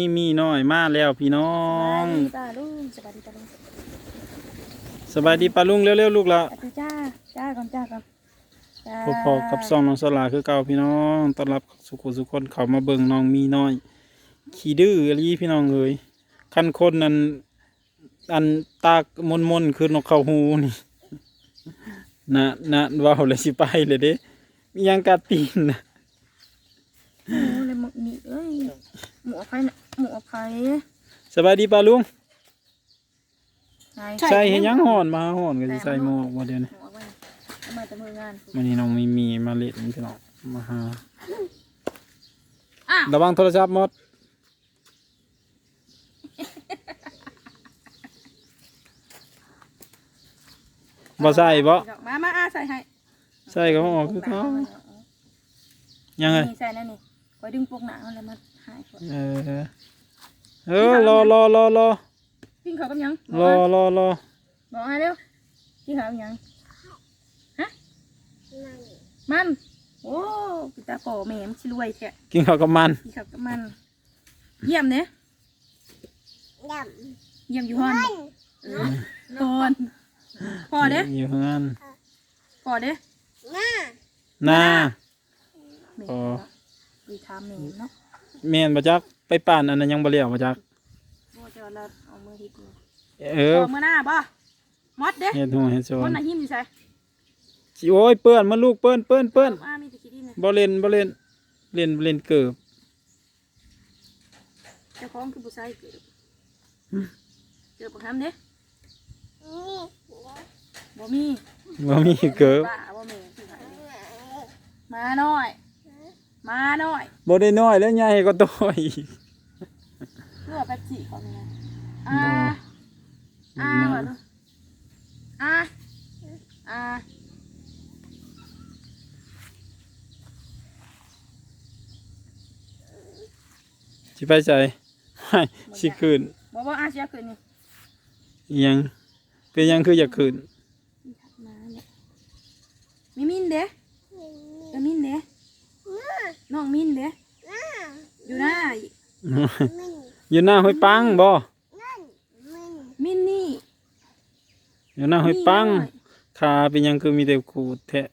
มีมีน้อยมาแล้วพี่น้องสบายดีป้าลุงสบายดีป้าลุงสบายดีปาลุงเร็วๆลูกละอะดูจ้าจ้าก่อนจ้าก่อนจ้าพบพอกับซองน้องสลาคือเก่าพี่น้องต้อนรับสุขุสุขคนเขามาเบิ่งน้องมีน้อย ขี้ดื้ออะไรพี่น้องเอ้ยคันคนนั้นอันตากมนมนๆคือนกเขาหูนี่นะนะเว้าวเลยสิไปเลยเด้มีหยังกัดตีนนะโอ้เลยหมกนี่เอ้ยหมูอภัยนะ หมูอภัยสบายดีปาลุงไหนใส่เห็นยังห่อนมาห่อนก็สิใส่หมวกมาเดี๋ยวนี้หมูอภัยเอามาแต่มืองานวันนี้น้องมีมีมาเล่นพี่น้องมาหาอะระวังโทรศัพท์หมดบ่ใส่บ่มามาอะใส่ให้ใส่ก็ออกคือเขายังไงนี่ใส่นั่นนี่คอยดึงปกหนาเอาแล้วมาหายก่อนเออ เออรอรอรอรอกินข้าวกับหยังรอรอรอบอกให้เร็วกินข้าวกับหยังฮะมันโอ้ปิตาโกแม่มนชิรวยแท้กินข้าวกับมันกินข้าวกับมัน เยี่ยมเนี่ยเยี่ยมอยู่ห้อนเออฮอนพอเด้อยู่เฮือนพอเด้หน้าแม่พอดีทามแม่เนาะแม่นบ่จัก ไปป่านอันนั้นยังบ่เลี้ยวบ่จักโอ้เจ้าเราเอามือฮิตมือเออเอามือหน้าบ่มดเด้เฮ็ดหัวเฮ็ดโซคนนไหนหิมอยู่ใส่สิโอ้ยเปื้อนมาลูกเปื้อนเปื้อนเปื้อนอ่ามีแตะกี้ดินเลยบ่เล่นบ่เล่นเล่นเล่นเกิบเจ้าของคือผู้ชายเกิดเกิดบักคำเด้บ่มีบ่มีเกิบบ้าบ่แม่คือไผมาหน่อย มาหน่อยบ่ได้น้อยแล้วใหญ่ก็โตอีกเพื่อแป๊บสี่เขาเนี่ยอ่าอ่าก่อนเนอะอ่าอ่าสิไปใส่ไม่สิคืนบอกว่าอาเชียคืนนี่อิหยังเป็นหยังคืออยากคืนมาเนี่ยมีมินเด้เออมินเด้ น้องมินเด้อยู่หน้าอยู่หน้าห้วยปังบ่มินนี่อยู่หน้าห้วยปังขาเป็นหยังคือมีแต่ขูดแทะ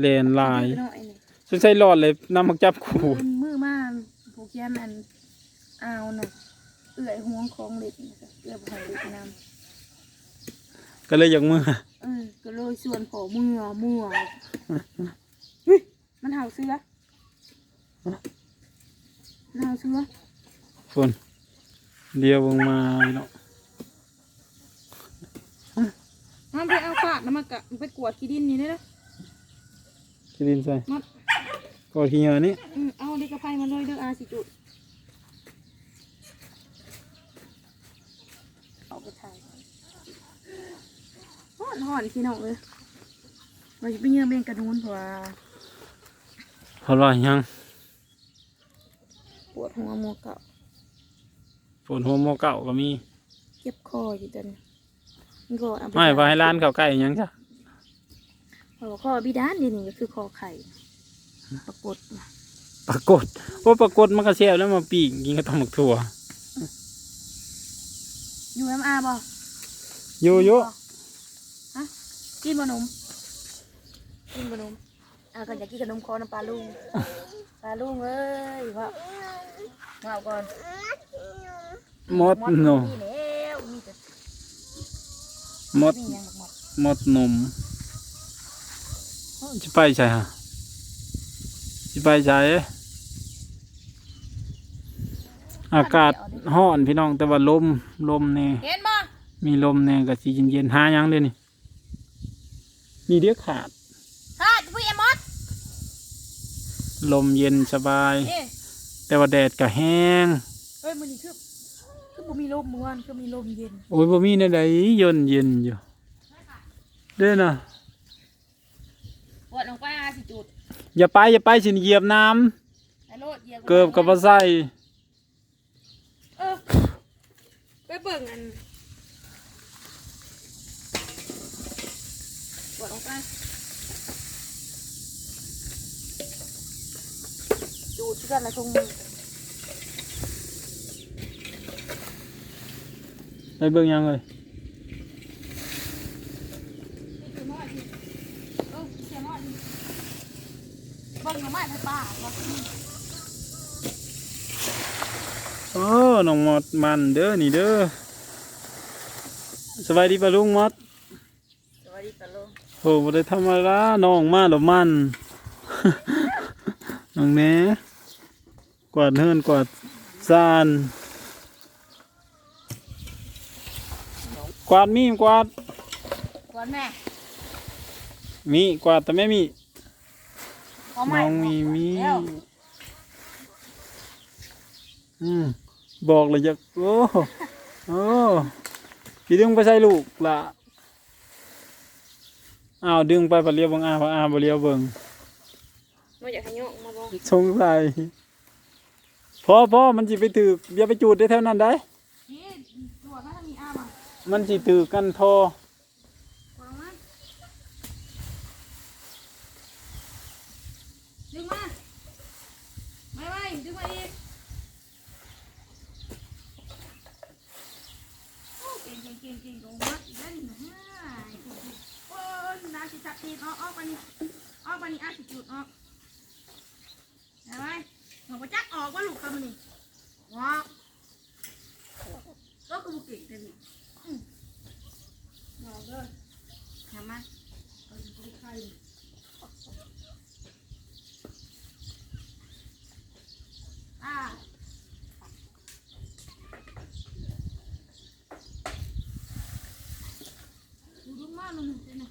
แลนลายหน่อยนี่สงสัยรอดเลยนำมักจับขูดเป็นมือมาผูกยันอันเอาน่ะเอื่อยห่วงของเล็ดนะคะเอื่อยของเล็ดนำก็เลยอยากมือเออก็เลยส่วนผอมือมือเฮ้ยมันเห่าเสือมั นเห่าเสือฝนเดียวลงมาเนาะมันไปเอาปากน้ำมันกะมันไปกวาดขี้ดินนี่ได้แล้วคิดินใส่มัดก็ขี้เหงื่อนี่อืมเอาเด็กกระไพมาเลยเด้ออาสิจุดเอาไปถ่ายห่อนห่อนพี่น้องเลยเราจะไปเยี่ยมเบงกระนูนเพราะว่าเพราะว่าหยังป วดหัวหมัวเก่าฝนหัวหมอเก่าก็มี เจ็บคออยู่ตอนนี้มันก็เอาปไม่ว่าให้ร้านเขาใกล้หยังจ้ะเพราะว่าคอบิดานนี่นี่ก็คือคอไข่ปรากฏนะปรากฏว่าปรากฏมันก็แซ่บแล้วมาปีกกินกับตำบักถั่วอยู่น้ำอาบ่โยโย่ฮะกินบะนมกินบะนมอาก็อยากกินขนมคอน้ำปลาลุง ปลาลุงเอ้ยพ่อมาเอาก่อนหมดมดเนาะมีแล้วมีแต่หมดมีหยังหมดหมดนมจะไปใช่ฮะจะไปใช่อากาศร้อนพี่น้องแต่ว่าลมลมแน่เห็นบ่มีลมแน่ก็สิเย็นๆหาหยังเลยนี่นี่เดียวขาด ค่ะจะพูดเอ็มมด ลมเย็นสบาย เอ้ยแต่ว่าแดดก็แห้งเฮ้ยมันนี่คือคือบ่มีลมเมื่อวานคือมีลมเย็นโอ้ยบ่มีในใดเย็นเย็นอยู่เด้อนะปวดลงไปอาสิจุดอย่าไปอย่าไปสิเหยียบน้ำไอ้โลดเหยียบเกือบกับบ่ใส่เออไปเบิ่งอันปวดลงไป จูดที่กันละทงมือให้เบิ่งยังเลยเบิ่งหน่อไม้ไปป่าบ่โอ้น้องมอดมันเด้อนี่เด้อสบายดีปะลุงมอดสวัสดีปะลุงโอ้บ่ได้ธรรมดาน้องมาแล้วมัน น้องแหน่ กวาดเฮือนกวาดซาน กวาดมีกวาดก่อนแม่มีกวาดแต่ไม่มีเอาไม้น้องมีมีแล้วอืมบอกเลยจะโอ้โอ้พี่ดึงไปใส่ลูกละอ้าวดึงไปปะเลียวเบังอาปะอาปะเลียวเบิงบ่อยากให้โยกมาบ่สงสัย พ่อพ่อมันจิไปถืออย่าไปจูดได้เท่านั้นได้ นี่ตรวจมาทางนี้อ้ามามันจิถือกันทอวางมาดึงมาไม่ไม่ดึงมาอีกโอ้เก่งเก่งเก่งเก่งโดนวัดอีกแล้วนี่นะโอ้ยน้ำสิจับทีออกออกไปนี่ออกไปนี่อาสิจุดออกเห็นไหมหนูก็จักออกว่าลูกคำนี่ว้าวก็คือบุกเก่งแต่นี่อืมเอาเด้อทำมาเอาอยู่ที่ไข่อ่าดูดูมาลงเดี๋ยวนะ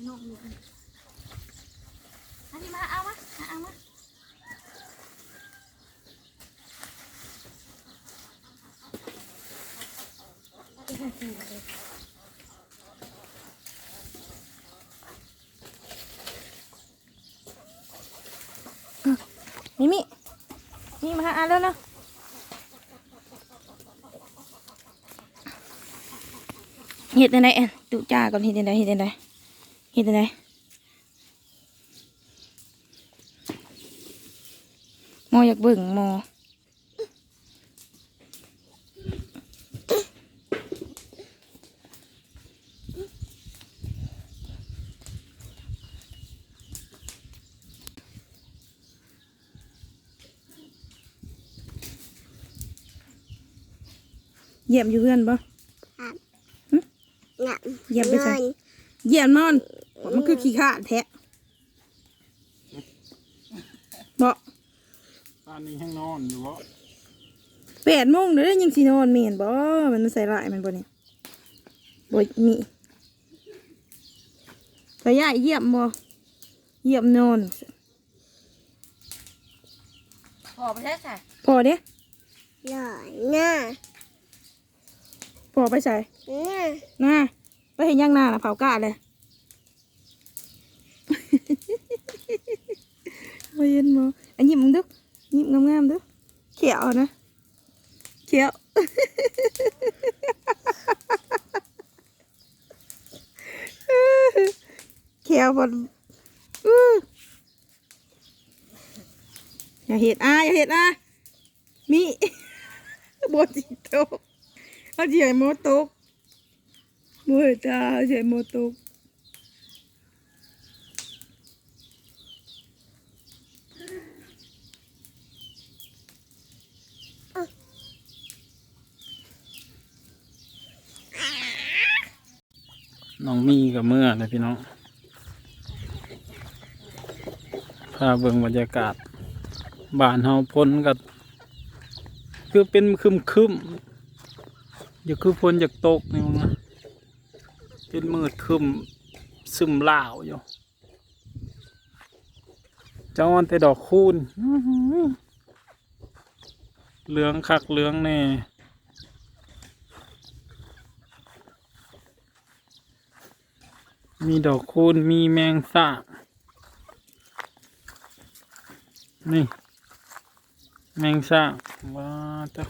นี่นกนี่อันนี้มาเอามาเอามามิมิมิมาหาอาแล้วนะเห็ดอะไรแอนตุจ่าก่อนเห็ดอะไรเห็ดอะไรเห็ด อะไรมออยากเบิ่งมอเยี่ยมอยู่เพื่อนปะหนักเยี่ยมไปใส่เยี่ยมนอน มันคือขี้ข้าแทะบอกตอนนี้ให้นอนอยู่วะแปดโมงเดี๋ยวได้ยังสีนอนเมียนบ่ มันใส่ลายมันบ่เนี่ยบ่มีไปย่าเยี่ยมบ่ เยี่ยมนอน พอไปแล้วค่ะพอเด้หล่อหน้าพอไปใส่หน้าหน้าไปเห็นย่างหน้าน่ะเผากะเลย มาเย็นบ่อันยิ้มมึงดูยิ้มงามๆดูเขียวนะเขียว เขียวบนอื้ออย่าเห็ดอะอย่าเห็ดอะมีบนจิโตกเอาเจียโมโตกมือตาเอาเจียโมโตก กับเมื่อเลยพี่น้องพาเบิ่งบรรยากาศบ้านเฮาพ้นกับคือเป็นคึมคึมอย่าคือพ้นจากตกนี่มึงนะเป็นมืดคึมซึมล่าวอยู่จ้อนแต่ดอกคูณเหลืองคักเหลืองแน่ มีดอกคูณมีแมงสาบนี่ แมงสาบว้าจ้า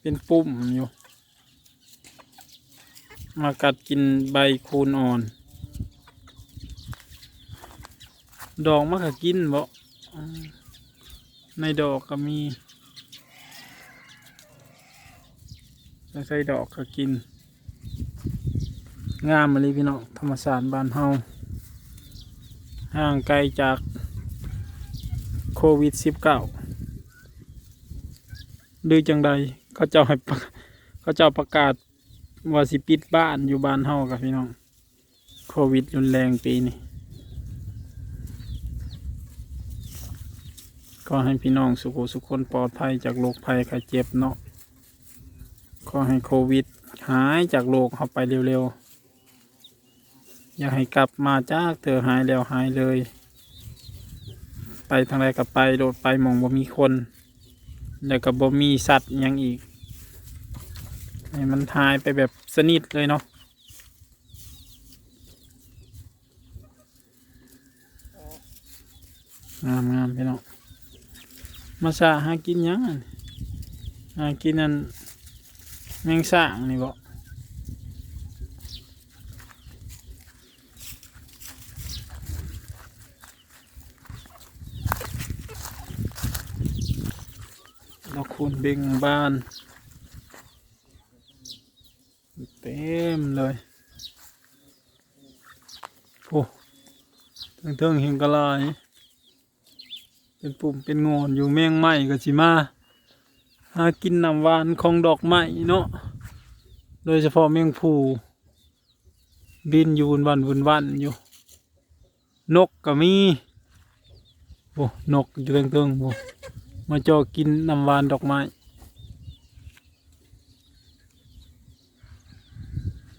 เป็นปุ่มอยู่ มากัดกินใบคูณอ่อน ดอกมันก็กินบ่อืมในดอกก็มีใส่ดอกก็กิน งามมาเลยพี่น้องธรรมศาสตร์บ้านเฮาห่างไกลจากโควิด -19 หรือจังใดเขาเจ้าให้เขาเจ้าประกาศว่าสิปิดบ้านอยู่บ้านเฮากับพี่น้อง โควิดรุนแรงปีนี้ก็ให้พี่น้องสุขสุขคนปลอดภัยจากโรคภัยไข้เจ็บเนาะขอให้โควิดหายจากโรคเข้าไปเร็วๆ อย่าให้กลับมาจากเธอหายแล้วหายเลย ไปทางใดก็ไปโดดไปมองบ่มีคน แล้วก็บ่มีสัตว์ยังอีกให้มันหายไปแบบสนิทเลยเนาะงามงามพี่น้องมาสาหากินยังอะหากินนั่นแมงสางนี่บอก คูณเบ่งบาน เต็มเลยโอ้เทิงเห็นกระลายเป็นปุ่มเป็นงอนอยู่แมงไม้ก็สิมาหากินน้ำหวานของดอกไม้เนาะโดยเฉพาะแมงผูบินอยู่วนวันวนวันอยู่ นกก็มีโอ้นกอยู่เติงๆโอ้ มาจอกินน้ำหวานดอกไม้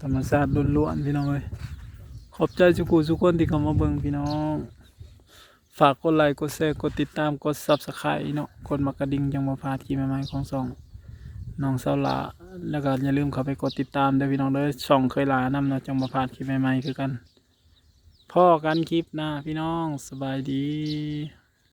ธรรมชาติล้วนๆพี่น้องเอ้ยขอบใจสุกุสุกคนที่เข้ามาเบิ่งพี่น้อง ฝากกดไลค์กดแชร์กดติดตามกดซับสไครต์เนาะกดมากระดิ่งจังมาพลาดคลิปใหม่ๆของสองน้องเสาลาแล้วก็อย่าลืมเข้าไปกดติดตามด้วยพี่น้องเด้อช่องเคยลานำเนาะจังมาพลาดคลิปใหม่ๆคือกันพ่อกันคลิปหน้าพี่น้องสบายดี